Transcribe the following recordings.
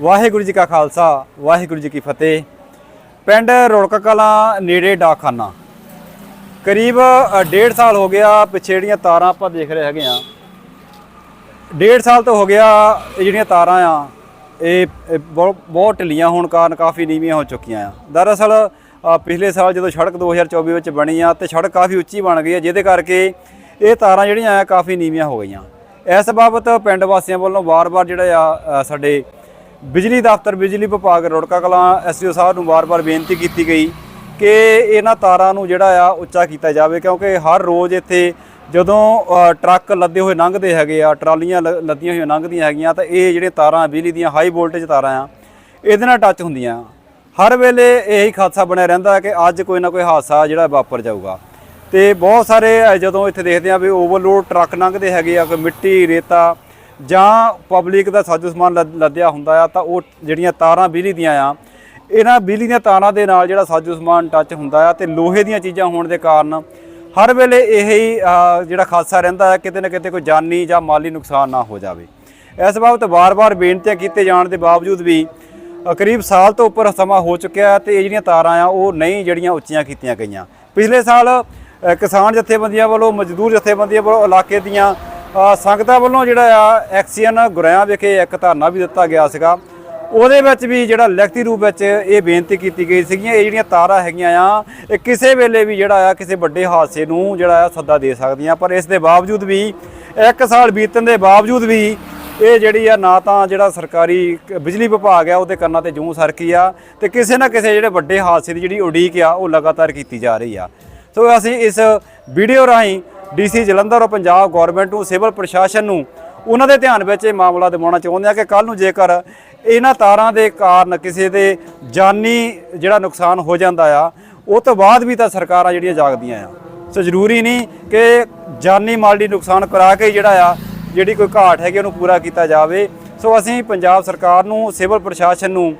ਵਾਹਿਗੁਰੂ ਜੀ ਕਾ ਖਾਲਸਾ ਵਾਹਿਗੁਰੂ ਜੀ ਕੀ ਫਤਿਹ। ਪਿੰਡ ਰੁੜਕ ਕਲਾਂ ਨੇੜੇ ਡਾਕਖਾਨਾ। ਕਰੀਬ ਅ, ਡੇਢ ਸਾਲ ਹੋ ਗਿਆ ਪਿੱਛੇ ਜਿਹੜੀਆਂ ਤਾਰਾਂ ਆਪਾਂ ਦੇਖ ਰਹੇ ਹੈਗੇ ਆ। ਡੇਢ ਸਾਲ ਤੋਂ ਹੋ ਗਿਆ ਇਹ ਜਿਹੜੀਆਂ ਤਾਰਾਂ ਆ ਇਹ ਬਹੁਤ ਬਹੁਤ ਢਿੱਲੀਆਂ ਹੋਣ ਕਾਰਨ ਕਾਫੀ ਨੀਵੀਆਂ ਹੋ ਚੁੱਕੀਆਂ ਆ। ਦਰਅਸਲ ਪਿਛਲੇ ਸਾਲ ਜਦੋਂ ਸੜਕ 2024 ਵਿੱਚ ਬਣੀ ਆ ਤੇ ਸੜਕ ਕਾਫੀ ਉੱਚੀ ਬਣ ਗਈ ਆ ਜਿਹਦੇ ਕਰਕੇ ਇਹ ਤਾਰਾਂ ਜਿਹੜੀਆਂ ਆ ਕਾਫੀ ਨੀਵੀਆਂ ਹੋ ਗਈਆਂ। ਇਸ ਬਾਬਤ ਪਿੰਡ ਵਾਸੀਆਂ ਵੱਲੋਂ ਵਾਰ-ਵਾਰ ਜਿਹੜਾ ਆ ਸਾਡੇ ਬਿਜਲੀ ਦਫ਼ਤਰ, ਬਿਜਲੀ ਵਿਭਾਗ ਰੋੜਕਾ ਕਲਾਂ ਐਸਡੀਓ ਸਾਹਿਬ ਨੂੰ ਵਾਰ-ਵਾਰ ਬੇਨਤੀ ਕੀਤੀ ਗਈ ਕਿ ਇਹਨਾਂ ਤਾਰਾਂ ਨੂੰ ਜਿਹੜਾ ਆ ਉੱਚਾ ਕੀਤਾ ਜਾਵੇ, ਕਿਉਂਕਿ ਹਰ ਰੋਜ਼ ਇੱਥੇ ਜਦੋਂ ਟਰੱਕ ਲੱਦੇ ਹੋਏ ਲੰਘਦੇ ਹੈਗੇ ਆ, ਟਰਾਲੀਆਂ ਲ- ਲੱਦੀਆਂ ਹੋਈਆਂ ਲੰਘਦੀਆਂ ਹੈਗੀਆਂ, ਤਾਂ ਇਹ ਜਿਹੜੇ ਤਾਰਾਂ, ਬਿਜਲੀ ਦੀਆਂ ਹਾਈ ਵੋਲਟੇਜ ਤਾਰਾਂ ਆ, ਇਹਦੇ ਨਾਲ ਟੱਚ ਹੁੰਦੀਆਂ। ਹਰ ਵੇਲੇ ਇਹੀ ਹਾਦਸਾ ਬਣਿਆ ਰਹਿੰਦਾ ਕਿ ਅੱਜ ਕੋਈ ਨਾ ਕੋਈ ਹਾਦਸਾ ਜਿਹੜਾ ਵਾਪਰ ਜਾਊਗਾ। ਤੇ ਬਹੁਤ ਸਾਰੇ ਜਦੋਂ ਇੱਥੇ ਦੇਖਦੇ ਆ ਵੀ ਓਵਰਲੋਡ ਟਰੱਕ ਲੰਘਦੇ ਹੈਗੇ ਆ, ਕੋਈ ਮਿੱਟੀ, ਰੇਤਾ ਜਾਂ ਪਬਲਿਕ ਦਾ ਸਾਜੋ ਸਮਾਨ ਲੱਦ- ਲੱਦਿਆ ਹੁੰਦਾ ਆ, ਤਾਂ ਉਹ ਜਿਹੜੀਆਂ ਤਾਰਾਂ ਬਿਜਲੀ ਦੀਆਂ ਆ, ਇਹਨਾਂ ਬਿਜਲੀ ਦੀਆਂ ਤਾਰਾਂ ਦੇ ਨਾਲ ਜਿਹੜਾ ਸਾਜੋ ਸਮਾਨ ਟੱਚ ਹੁੰਦਾ ਆ ਤੇ ਲੋਹੇ ਦੀਆਂ ਚੀਜ਼ਾਂ ਹੋਣ ਦੇ ਕਾਰਨ ਹਰ ਵੇਲੇ ਇਹ ਹੀ ਜਿਹੜਾ ਖਾਸਾ ਰਹਿੰਦਾ ਹੈ ਕਿਤੇ ਨਾ ਕਿਤੇ ਕੋਈ ਜਾਨੀ ਜਾਂ ਮਾਲੀ ਨੁਕਸਾਨ ਨਾ ਹੋ ਜਾਵੇ। ਇਸ ਬਾਬਤ ਵਾਰ-ਵਾਰ ਬੇਨਤੀਆਂ ਕੀਤੇ ਜਾਣ ਦੇ ਬਾਵਜੂਦ ਵੀ ਕਰੀਬ ਸਾਲ ਤੋਂ ਉੱਪਰ ਸਮਾਂ ਹੋ ਚੁੱਕਿਆ ਤੇ ਇਹ ਜਿਹੜੀਆਂ ਤਾਰਾਂ ਆ, ਉਹ ਨਹੀਂ ਜਿਹੜੀਆਂ ਉੱਚੀਆਂ ਕੀਤੀਆਂ ਗਈਆਂ। ਪਿਛਲੇ ਸਾਲ ਕਿਸਾਨ ਜਥੇਬੰਦੀਆਂ ਵੱਲੋਂ, ਮਜ਼ਦੂਰ ਜਥੇਬੰਦੀਆਂ ਵੱਲੋਂ ਇਲਾਕੇ ਦੀਆਂ ਸੰਗਤਾਂ ਵੱਲੋਂ ਜਿਹੜਾ ਆ ਐਕਸੀਅਨ ਗੁਰਿਆਂ ਵਿਖੇ ਇੱਕ ਧਰਨਾ ਵੀ ਦਿੱਤਾ ਗਿਆ ਸੀਗਾ। ਉਹਦੇ ਵਿੱਚ ਵੀ ਜਿਹੜਾ ਲਿਖਤੀ ਰੂਪ ਵਿੱਚ ਇਹ ਬੇਨਤੀ ਕੀਤੀ ਗਈ ਸੀਗੀਆਂ ਇਹ ਜਿਹੜੀਆਂ ਤਾਰਾਂ ਹੈਗੀਆਂ ਆ, ਇਹ ਕਿਸੇ ਵੇਲੇ ਵੀ ਜਿਹੜਾ ਆ ਕਿਸੇ ਵੱਡੇ ਹਾਦਸੇ ਨੂੰ ਜਿਹੜਾ ਆ ਸੱਦਾ ਦੇ ਸਕਦੀਆਂ। ਪਰ ਇਸ ਦੇ ਬਾਵਜੂਦ ਵੀ, ਇੱਕ ਸਾਲ ਬੀਤਣ ਦੇ ਬਾਵਜੂਦ ਵੀ ਇਹ ਜਿਹੜੀ ਆ ਨਾ ਤਾਂ ਜਿਹੜਾ ਸਰਕਾਰੀ ਬਿਜਲੀ ਵਿਭਾਗ ਆ, ਉਹਦੇ ਕੰਨਾਂ ਤੇ ਜੂੰ ਸਰਕੀ ਆ ਤੇ ਕਿਸੇ ਨਾ ਕਿਸੇ ਜਿਹੜੇ ਵੱਡੇ ਹਾਦਸੇ ਦੀ ਜਿਹੜੀ ਉਡੀਕ ਆ, ਉਹ ਲਗਾਤਾਰ ਕੀਤੀ ਜਾ ਰਹੀ ਆ। ਸੋ ਅਸੀਂ ਇਸ ਵੀਡੀਓ ਰਾਹੀਂ ਡੀਸੀ ਜਲੰਧਰ ਔਰ ਪੰਜਾਬ ਗਵਰਨਮੈਂਟ ਨੂੰ, ਸਿਵਲ ਪ੍ਰਸ਼ਾਸਨ ਨੂੰ, ਉਹਨਾਂ ਦੇ ਧਿਆਨ ਵਿੱਚ ਇਹ ਮਾਮਲਾ ਦਿਵਾਉਣਾ ਚਾਹੁੰਦੇ ਆ ਕਿ ਕੱਲ ਨੂੰ ਜੇਕਰ ਇਹਨਾਂ ਤਾਰਾਂ ਦੇ ਕਾਰਨ ਕਿਸੇ ਦੇ ਜਾਨੀ ਜਿਹੜਾ ਨੁਕਸਾਨ ਹੋ ਜਾਂਦਾ ਆ, ਉਹ ਤੋਂ ਬਾਅਦ ਵੀ ਤਾਂ ਸਰਕਾਰਾਂ ਜਿਹੜੀਆਂ ਜਾਗਦੀਆਂ ਆ। ਸੋ ਜ਼ਰੂਰੀ ਨਹੀਂ ਕਿ ਜਾਨੀ ਮਾਲੀ ਨੁਕਸਾਨ ਕਰਾ ਕੇ ਜਿਹੜਾ ਆ, ਜਿਹੜੀ ਕੋਈ ਘਾਟ ਹੈਗੀ ਉਹਨੂੰ ਪੂਰਾ ਕੀਤਾ ਜਾਵੇ। ਸੋ ਅਸੀਂ ਪੰਜਾਬ ਸਰਕਾਰ ਨੂੰ, ਸਿਵਲ ਪ੍ਰਸ਼ਾਸਨ ਨੂੰ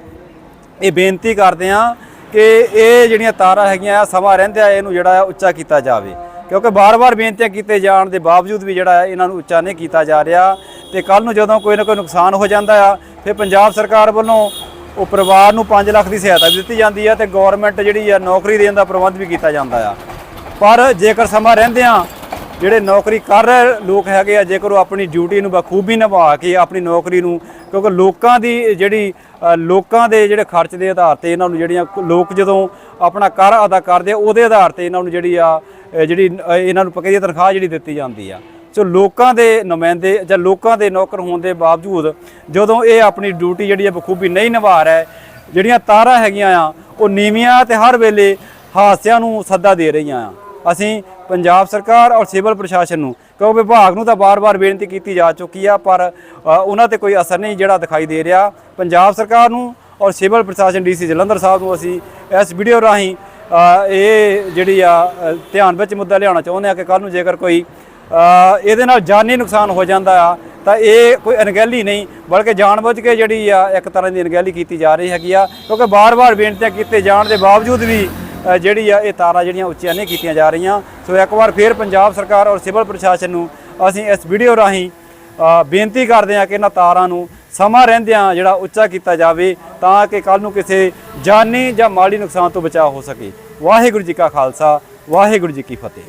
ਇਹ ਬੇਨਤੀ ਕਰਦੇ ਹਾਂ ਕਿ ਇਹ ਜਿਹੜੀਆਂ ਤਾਰਾਂ ਹੈਗੀਆਂ ਆ, ਸਮਾਂ ਰਹਿੰਦਿਆਂ ਇਹਨੂੰ ਜਿਹੜਾ ਆ ਉੱਚਾ ਕੀਤਾ ਜਾਵੇ। ਕਿਉਂਕਿ ਬਾਰ-ਬਾਰ ਬੇਨਤੀਆਂ ਕੀਤੇ ਜਾਣ ਦੇ ਬਾਵਜੂਦ ਵੀ ਜਿਹੜਾ ਇਹਨਾਂ ਨੂੰ ਉੱਚਾ ਨਹੀਂ ਕੀਤਾ ਜਾ ਰਿਹਾ ਤੇ ਕੱਲ ਨੂੰ ਜਦੋਂ ਕੋਈ ਨਾ ਕੋਈ ਨੁਕਸਾਨ ਹੋ ਜਾਂਦਾ ਆ, ਫਿਰ ਪੰਜਾਬ ਸਰਕਾਰ ਵੱਲੋਂ ਉਹ ਪਰਿਵਾਰ ਨੂੰ 5 ਲੱਖ ਦੀ ਸਹਾਇਤਾ ਵੀ ਦਿੱਤੀ ਜਾਂਦੀ ਆ ਤੇ ਗਵਰਨਮੈਂਟ ਜਿਹੜੀ ਆ ਨੌਕਰੀ ਦੇਣ ਦਾ ਪ੍ਰਬੰਧ ਵੀ ਕੀਤਾ ਜਾਂਦਾ ਆ। ਪਰ ਜੇਕਰ ਸਮਾਂ ਰਹਿੰਦਿਆਂ ਜਿਹੜੇ ਨੌਕਰੀ ਕਰ ਰਹੇ ਲੋਕ ਹੈਗੇ ਆ, ਜੇਕਰ ਉਹ ਆਪਣੀ ਡਿਊਟੀ ਨੂੰ ਬਖੂਬੀ ਨਿਭਾ ਕੇ ਆਪਣੀ ਨੌਕਰੀ ਨੂੰ, ਕਿਉਂਕਿ ਲੋਕਾਂ ਦੀ ਜਿਹੜੀ ਲੋਕਾਂ ਦੇ ਜਿਹੜੇ ਖਰਚ ਦੇ ਆਧਾਰ ਤੇ ਇਹਨਾਂ ਨੂੰ ਜਿਹੜੀਆਂ ਲੋਕ ਜਦੋਂ ਆਪਣਾ ਕਰ ਅਦਾ ਕਰਦੇ ਆ, ਉਹਦੇ ਆਧਾਰ ਤੇ ਇਹਨਾਂ ਨੂੰ ਜਿਹੜੀ ਆ ਜਿਹੜੀ ਇਹਨਾਂ ਨੂੰ ਪੱਕੀ ਤਨਖਾਹ ਜਿਹੜੀ ਦਿੱਤੀ ਜਾਂਦੀ ਆ। ਸੋ ਲੋਕਾਂ ਦੇ ਨੁਮਾਇੰਦੇ ਜਾਂ ਲੋਕਾਂ ਦੇ ਨੌਕਰ ਹੋਣ ਦੇ ਬਾਵਜੂਦ ਜਦੋਂ ਇਹ ਆਪਣੀ ਡਿਊਟੀ ਜਿਹੜੀ ਆ ਬਖੂਬੀ ਨਹੀਂ ਨਿਭਾ ਰਿਹਾ, ਜਿਹੜੀਆਂ ਤਾਰਾਂ ਹੈਗੀਆਂ ਆ, ਉਹ ਨੀਵੀਆਂ ਤੇ ਹਰ ਵੇਲੇ ਹਾਦਸਿਆਂ ਨੂੰ ਸੱਦਾ ਦੇ ਰਹੀਆਂ ਆ। ਅਸੀਂ ਪੰਜਾਬ ਸਰਕਾਰ ਔਰ ਸਿਵਲ ਪ੍ਰਸ਼ਾਸਨ ਨੂੰ ਕਿਉਂ ਵਿਭਾਗ ਨੂੰ ਤਾਂ ਬਾਰ-ਬਾਰ ਬੇਨਤੀ ਕੀਤੀ ਜਾ ਚੁੱਕੀ ਆ, ਪਰ ਉਹਨਾਂ ਤੇ ਕੋਈ ਅਸਰ ਨਹੀਂ ਜਿਹੜਾ ਦਿਖਾਈ ਦੇ ਰਿਹਾ। ਪੰਜਾਬ ਸਰਕਾਰ ਨੂੰ ਔਰ ਸਿਵਲ ਪ੍ਰਸ਼ਾਸਨ ਡੀਸੀ ਜਲੰਧਰ ਸਾਹਿਬ ਨੂੰ ਅਸੀਂ ਇਸ ਵੀਡੀਓ ਰਾਹੀਂ ਇਹ ਜਿਹੜੀ ਆ ਧਿਆਨ ਵਿੱਚ ਮੁੱਦਾ ਲਿਆਉਣਾ ਚਾਹੁੰਦੇ ਆ ਕਿ ਕੱਲ ਨੂੰ ਜੇਕਰ ਕੋਈ ਇਹਦੇ ਨਾਲ ਜਾਨੀ ਨੁਕਸਾਨ ਹੋ ਜਾਂਦਾ ਆ, ਤਾਂ ਇਹ ਕੋਈ ਅਣਗਹਿਲੀ ਨਹੀਂ, ਬਲਕਿ ਜਾਣਬੁੱਝ ਕੇ ਜਿਹੜੀ ਆ, ਇੱਕ ਤਰ੍ਹਾਂ ਦੀ ਅਣਗਹਿਲੀ ਕੀਤੀ ਜਾ ਰਹੀ ਹੈਗੀ ਆ। ਕਿਉਂਕਿ ਬਾਰ-ਬਾਰ ਬੇਨਤੀਆਂ ਕੀਤੇ ਜਾਣ ਦੇ ਬਾਵਜੂਦ ਵੀ ਜਿਹੜੀ ਆ, ਇਹ ਤਾਰਾਂ ਜਿਹੜੀਆਂ ਉੱਚੀਆਂ ਨਹੀਂ ਕੀਤੀਆਂ ਜਾ ਰਹੀਆਂ। ਸੋ ਇੱਕ ਵਾਰ ਫੇਰ ਪੰਜਾਬ ਸਰਕਾਰ ਔਰ ਸਿਵਲ ਪ੍ਰਸ਼ਾਸਨ ਨੂੰ ਅਸੀਂ ਇਸ ਵੀਡੀਓ ਰਾਹੀਂ ਬੇਨਤੀ ਕਰਦੇ ਹਾਂ ਕਿ ਇਹਨਾਂ ਤਾਰਾਂ ਨੂੰ ਸਮਾਂ ਰਹਿੰਦਿਆਂ ਜਿਹੜਾ ਉੱਚਾ ਕੀਤਾ ਜਾਵੇ ਤਾਂ ਕਿ ਕੱਲ ਨੂੰ ਕਿਸੇ ਜਾਨੀ ਜਾਂ ਮਾਲੀ ਨੁਕਸਾਨ ਤੋਂ ਬਚਾਅ ਹੋ ਸਕੇ। ਵਾਹਿਗੁਰੂ ਜੀ ਕਾ ਖਾਲਸਾ, ਵਾਹਿਗੁਰੂ ਜੀ ਕੀ ਫਤਿਹ।